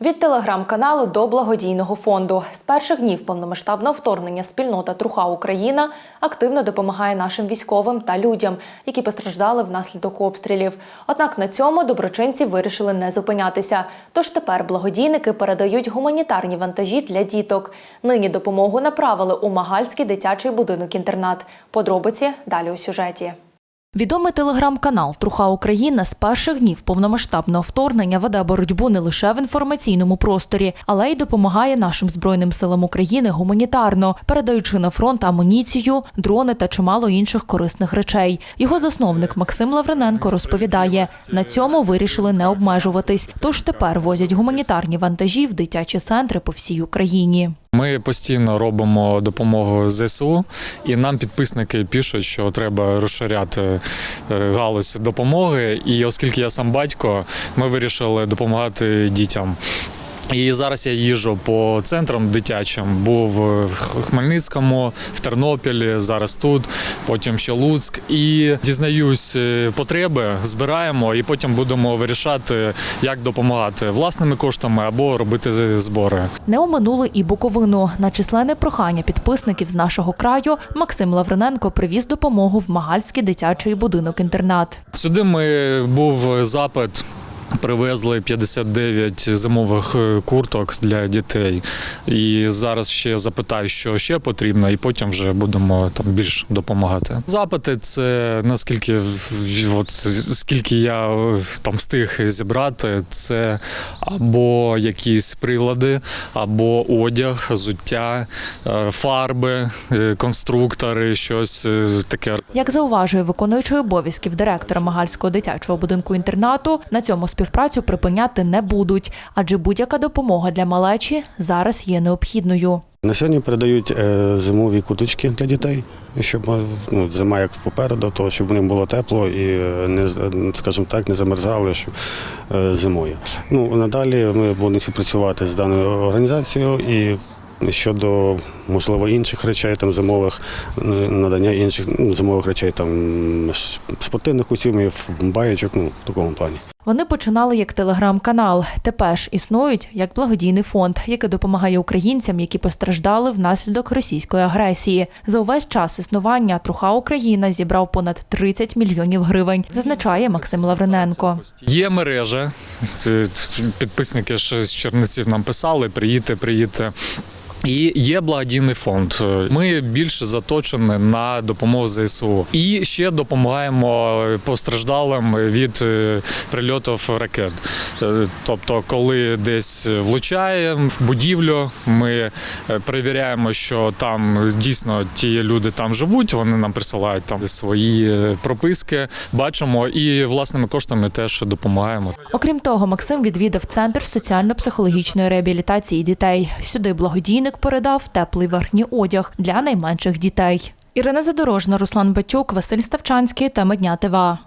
Від телеграм-каналу до благодійного фонду з перших днів повномасштабного вторгнення спільнота Труха Україна активно допомагає нашим військовим та людям, які постраждали внаслідок обстрілів. Однак на цьому доброчинці вирішили не зупинятися. Тож тепер благодійники передають гуманітарні вантажі для діток. Нині допомогу направили у Магальський дитячий будинок-інтернат. Подробиці далі у сюжеті. Відомий телеграм-канал Труха Україна з перших днів повномасштабного вторгнення веде боротьбу не лише в інформаційному просторі, але й допомагає нашим збройним силам України гуманітарно, передаючи на фронт амуніцію, дрони та чимало інших корисних речей. Його засновник Максим Лавриненко розповідає, на цьому вирішили не обмежуватись, тож тепер возять гуманітарні вантажі в дитячі центри по всій Україні. Ми постійно робимо допомогу ЗСУ, і нам підписники пишуть, що треба розширяти е, галузь допомоги. І оскільки я сам батько, ми вирішили допомагати дітям. І зараз я їжджу по центрам дитячим. Був в Хмельницькому, в Тернопілі, зараз тут, потім ще Луцьк. І дізнаюсь е, потреби, збираємо, і потім будемо вирішати, як допомагати власними коштами або робити збори. Не оминули і Буковину. На численне прохання підписників з нашого краю Максим Лавриненко привіз допомогу в Магальський дитячий будинок-інтернат. Сюди ми був запит. Привезли 59 зимових е, курток для дітей. І зараз ще запитаю, що ще потрібно, і потім вже будемо там більш допомагати. Запити це наскільки от, скільки я е, там встиг зібрати, це або якісь прилади, або одяг, взуття, е, фарби, конструктори, щось таке Як зауважує виконуючий обов'язків директора Магальського дитячого будинку інтернату, на цьому співпрацю припиняти не будуть, адже будь-яка допомога для малечі зараз є необхідною. На сьогодні передають е, зимові куточки для дітей, щоб е, ну, зима як попереду, то щоб їм було тепло і е, не скажімо так, не замерзали що, е, зимою. Ну надалі ми будемо співпрацювати з даною організацією і. Щодо можливо інших речей, там зимових надання інших ну, зимових речей, там спортивних костюмів, баєчок, ну в такому плані. Вони починали як телеграм-канал. Тепер ж існують як благодійний фонд, який допомагає українцям, які постраждали внаслідок російської агресії. За увесь час існування Труха Україна зібрав понад 30 мільйонів гривень, зазначає Максим Лавриненко. Є мережа. Підписники ще з Чернеців нам писали: приїдьте, приїдьте. І є благодійний фонд. Ми більше заточені на допомогу ЗСУ. І ще допомагаємо постраждалим від е, прильотів ракет. Е, Тобто, коли десь влучає в будівлю, ми е, перевіряємо, що там дійсно ті люди там живуть. Вони нам присилають там свої прописки. Бачимо і власними коштами теж допомагаємо. Окрім того, Максим відвідав центр соціально-психологічної реабілітації дітей. Сюди благодійник передав теплий верхній одяг для найменших дітей. Ірина Задорожна, Руслан Батюк, Василь Ставчанський та Медня ТВА.